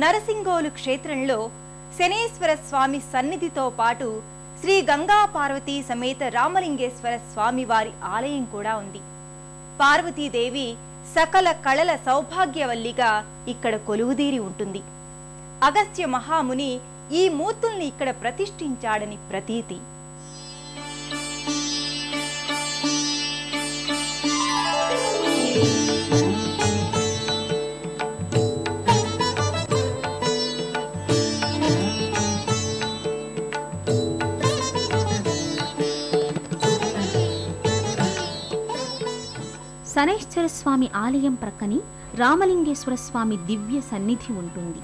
నరసింగోలు క్షేత్రంలో శనేశ్వర స్వామి సన్నిధితో పాటు శ్రీ గంగా పార్వతీ సమేత రామలింగేశ్వర స్వామి వారి ఆలయం కూడా ఉంది. పార్వతీదేవి సకల కళల సౌభాగ్యవల్లిగా ఇక్కడ కొలువుదీరి ఉంటుంది. అగస్త్య మహాముని ఈ మూర్తుల్ని ఇక్కడ ప్రతిష్ఠించాడని ప్రతీతి. శనైశ్వర స్వామి ఆలయం ప్రక్కని రామలింగేశ్వర స్వామి దివ్య సన్నిధి ఉంటుంది.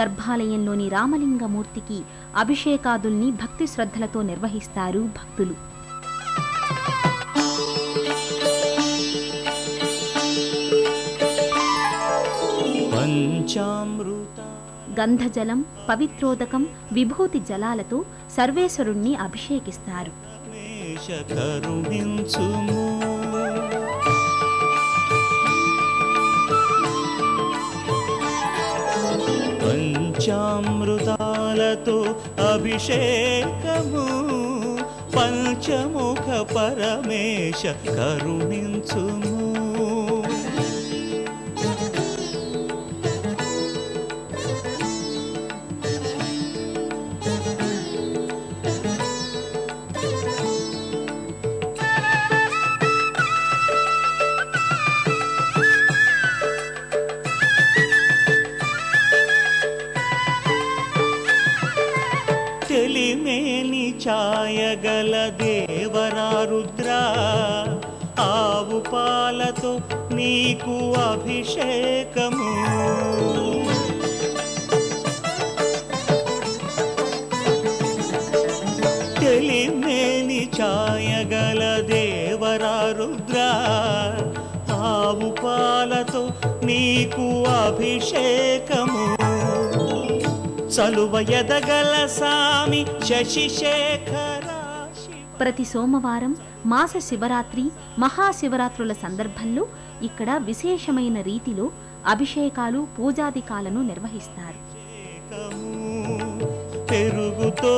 గర్భాలయంలోని రామలింగమూర్తికి అభిషేకాదుల్ని భక్తి శ్రద్ధలతో నిర్వహిస్తారు భక్తులు. గంధజలం పవిత్రోదకం విభూతి జలాలతో సర్వేశ్వరుణ్ణి అభిషేకిస్తారు. పంచామృతాలతో అభిషేకము. పంచముఖ పరమేశ కరుణించుము. ఛాయగల దేవరా రుద్రా ఆవు పాలతో నీకు అభిషేకము. తెలిమేని ఛాయగల దేవరా రుద్రా ఆవు పాలతో నీకు అభిషేకము. చలువ ఎదగల సామి శశిశేఖర ప్రతి సోమవారం మాస శివరాత్రి మహాశివరాత్రుల సందర్భంలో ఇక్కడ విశేషమైన రీతిలో అభిషేకాలు పూజాదికాలను నిర్వహిస్తారు. పెరుగుతో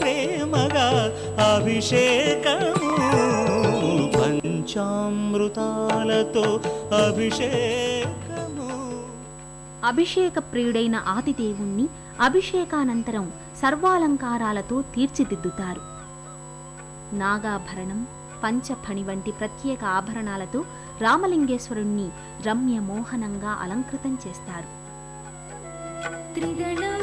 ప్రేమగా అభిషేకము పంచామృతాలతో అభిషేకము అభిషేక ప్రియుడైన ఆదిదేవుణ్ణి అభిషేకానంతరం సర్వాలంకారాలతో తీర్చిదిద్దుతారు. నాగాభరణం పంచఫణి వంటి ప్రత్యేక ఆభరణాలతో రామలింగేశ్వరుణ్ణి రమ్య మోహనంగా అలంకృతం చేస్తారు. త్రిగణం